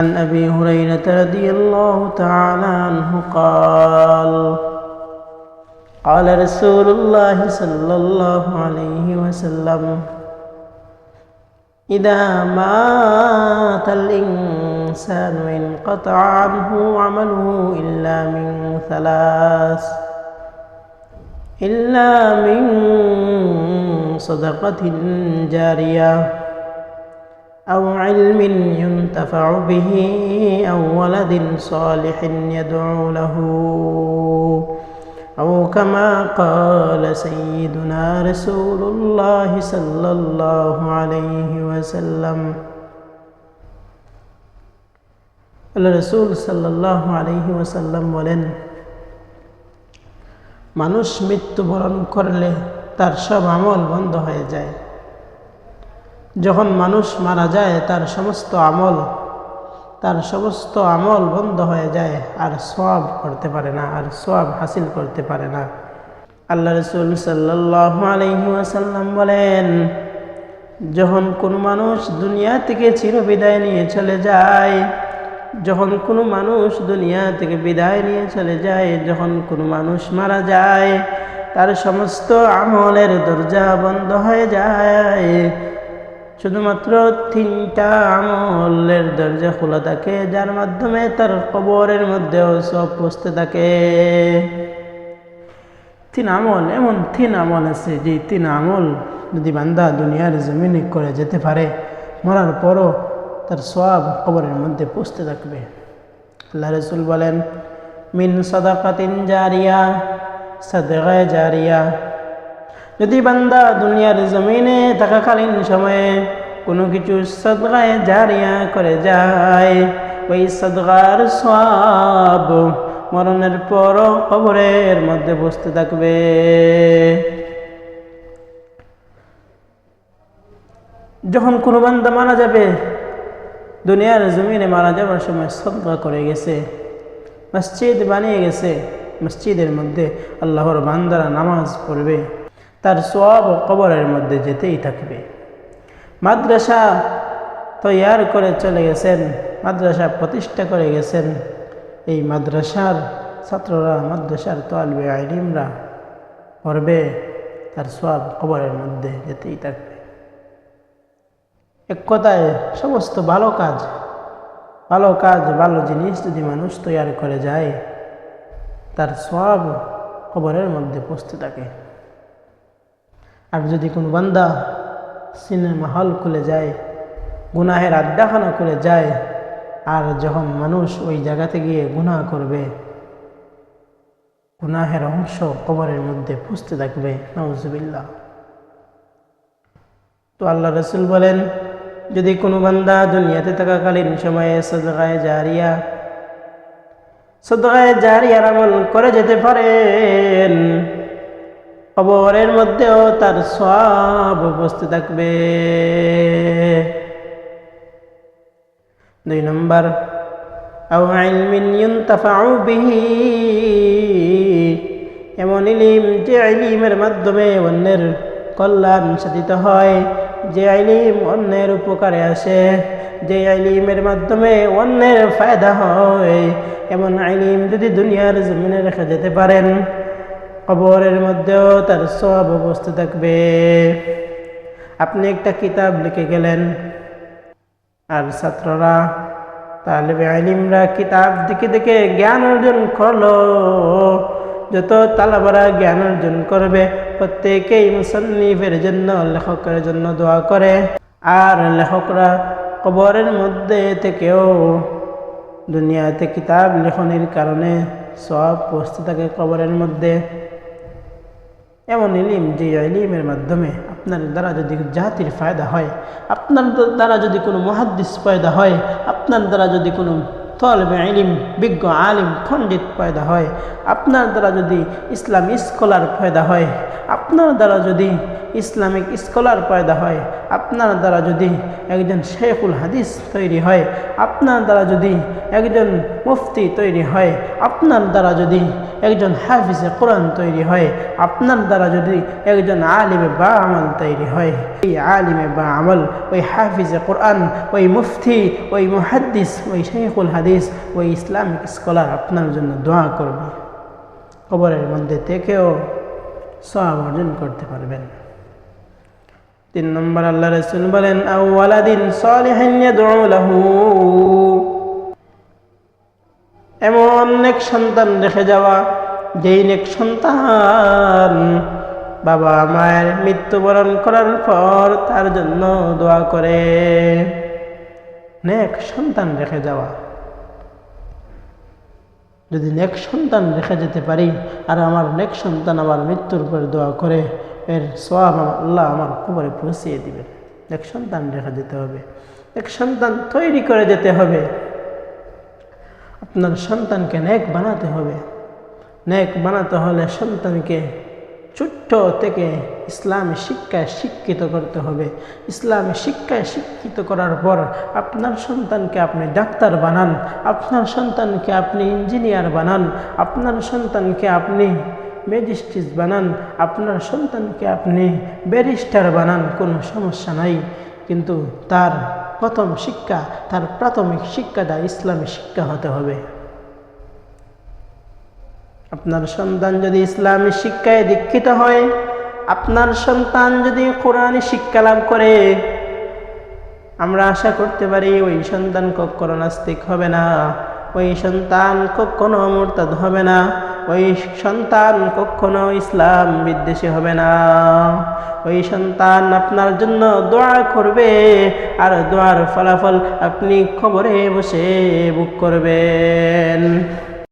عن أبي هريرة رضي الله تعالى عنه قال قال رسول الله صلى الله عليه وسلم إذا مات الإنسان انقطع عنه عمله إلا من ثلاث إلا من صدقة جارية. أو علم ينتفع به أو ولد صالح يدعو له أو كما قال سيدنا رسول الله صلى الله عليه وسلم রসুল সাল্লাহ আলহি ওসাল্লাম বলেন মানুষ মৃত্যুবরণ করলে তার সব আমল বন্ধ হয়ে যায় যখন মানুষ মারা যায়, তার সমস্ত আমল, তার সমস্ত আমল বন্ধ হয়ে যায়, আর সব করতে পারে না, আর সব হাসিল করতে পারে না। আল্লাহ রসুল সাল্লাহ আলহিহাসাল্লাম বলেন, যখন কোনো মানুষ দুনিয়া থেকে চিরবিদায় নিয়ে চলে যায়, যখন কোনো মানুষ দুনিয়া থেকে বিদায় নিয়ে চলে যায়, যখন কোনো মানুষ মারা যায়, তার সমস্ত আমলের দরজা বন্ধ হয়ে যায়। শুধুমাত্র তিনটা আমলের দরজা খোলা থাকে, যার মাধ্যমে তার কবরের মধ্যেও সব পুষতে থাকে। তিন আমল, এমন তিন আমল আছে যে তিন আমল যদি বান্দা দুনিয়ার জমিনে করে যেতে পারে, মরার পরও তার সব কবরের মধ্যে পুষতে থাকবে। আল্লাহ রসুল বলেন, মিন সদাকাতিন জারিয়া, সদগায় জারিয়া যদি বান্দা দুনিয়ার জমিনে থাকাকালীন সময়ে কোনো কিছু সদগায় জারিয়া করে যায়, ওই সদগার সব মরণের পর কবরের মধ্যে বসতে থাকবে। যখন কোনো বান্দা মারা যাবে, দুনিয়ার জমিনে মারা যাওয়ার সময় সদগা করে গেছে, মসজিদ বানিয়ে গেছে, মসজিদের মধ্যে আল্লাহর বান্দারা নামাজ পড়বে। তার সব কবরের মধ্যে যেতেই থাকবে। মাদ্রাসা তৈয়ার করে চলে গেছেন, মাদ্রাসা প্রতিষ্ঠা করে গেছেন। এই মাদ্রাসার ছাত্ররা, মাদ্রাসার তোয়ালবে আইলিমরা পড়বে, তার সব কবরের মধ্যে যেতেই থাকবে। এক কথায়, সমস্ত ভালো কাজ ভালো কাজ, ভালো জিনিস যদি মানুষ তৈয়ার করে যায়, তার সব খবরের মধ্যে পৌঁছতে থাকে। আর যদি কোনো বান্দা সিনেমা হল খুলে যায়, গুনাহের আড্ডাখানা খুলে যায়, আর যখন মানুষ ওই জায়গাতে গিয়ে গুনাহ করবে, গুনাহের অংশ কবরের মধ্যে পুষতে থাকবে নজবিল্লা তো আল্লাহ রসুল বলেন, যদি কোনো বান্দা দুনিয়াতে থাকাকালীন সময়ে সদগায় জারিয়া সদগায় জারিয়ার আমল করে যেতে পারেন কবরের মধ্যেও তার সব উপস্থিত থাকবে। দুই নম্বর এমন ইলিম যে আইলিমের মাধ্যমে অন্যের কল্যাণ সাধিত হয়, যে আইলিম অন্যের উপকারে আসে, যে আইলিমের মাধ্যমে অন্যের ফায়দা হয়, এমন আইলিম যদি দুনিয়ার জমিনে রেখে যেতে পারেন কবরের মধ্যেও তার সব অবস্থা থাকবে। আপনি একটা কিতাব লিখে গেলেন। আর ছাত্ররা, তালেবে আলিমরা কিতাব দেখে দেখে জ্ঞান অর্জন করল। যত তালাবারা জ্ঞান অর্জন করবে, প্রত্যেকেই মুসন্নিফের জন্য, লেখকের জন্য দোয়া করে। আর লেখকরা কবরের মধ্যে থেকেও দুনিয়াতে কিতাব লেখনের কারণে সব পৌঁছতে থাকে কবরের মধ্যে। এমন ইলিম যে ইলিমের মাধ্যমে আপনার দ্বারা যদি জাতির ফায়দা হয়, আপনার দ্বারা যদি কোনো মহাদ্দিস পয়দা হয়, আপনার দ্বারা যদি কোনো তলবে আলিম বিজ্ঞ আলিম পণ্ডিত পয়দা হয়, আপনার দ্বারা যদি ইসলাম স্কলার ফায়দা হয়, আপনার দ্বারা যদি ইসলামিক স্কলার পয়দা হয় আপনার দ্বারা যদি একজন শেখুল হাদিস তৈরি হয়, আপনার দ্বারা যদি একজন মুফতি তৈরি হয়, আপনার দ্বারা যদি একজন হাফিজে কোরআন তৈরি হয়, আপনার দ্বারা যদি একজন আলিমে বা আমল তৈরি হয় ওই আলিমে বা আমল, ওই হাফিজে কোরআন, ওই মুফতি, ওই মুহাদ্দিস, ওই শেখুল হাদিস, ওই ইসলামিক স্কলার আপনার জন্য দোয়া করবে। কবরের মধ্যে থেকেও সব অর্জন করতে পারবেন। তিন নম্বর আল্লাহ রসুল বলেন আউ্লাদিন সলিহিন লাহু। এমন নেক সন্তান রেখে যাওয়া, যেই নেক সন্তান বাবা মায়ের মৃত্যুবরণ করার পর তার জন্য দোয়া করে। নেক সন্তান রেখে যাওয়া। যদি নেক সন্তান রেখে যেতে পারি, আর আমার নেক সন্তান আমার মৃত্যুর পর দোয়া করে এর সব আল্লাহ আমার খবরে পৌঁছিয়ে দিবেন। এক সন্তান রেখে যেতে হবে। এক সন্তান তৈরি করে যেতে হবে। আপনার সন্তানকে নেক বানাতে হবে। নেক বানাতে হলে সন্তানকে ছোট্ট থেকে ইসলামী শিক্ষায় শিক্ষিত করতে হবে। ইসলামী শিক্ষায় শিক্ষিত করার পর আপনার সন্তানকে আপনি ডাক্তার বানান। আপনার সন্তানকে আপনি ইঞ্জিনিয়ার বানান। আপনার সন্তানকে আপনি ম্যাজিস্ট্রেট বানান, আপনার সন্তানকে আপনি ব্যারিস্টার বানান, কোনো সমস্যা নাই। কিন্তু তার প্রথম শিক্ষা, তার প্রাথমিক শিক্ষাটা ইসলামী শিক্ষা হতে হবে। আপনার সন্তান যদি ইসলামী শিক্ষায় দীক্ষিত হয়, আপনার সন্তান যদি কোরআনী শিক্ষা লাভ করে, আমরা আশা করতে পারি ওই সন্তান কখনো নাস্তিক হবে না, ওই সন্তান কখনো মোরতাদ হবে না। ওই সন্তান কখনো ইসলাম বিদ্বেষী হবে না। ওই সন্তান আপনার জন্য দোয়া করবে, আর দোয়ার ফলাফল আপনি খবরে বসে বুক করবেন।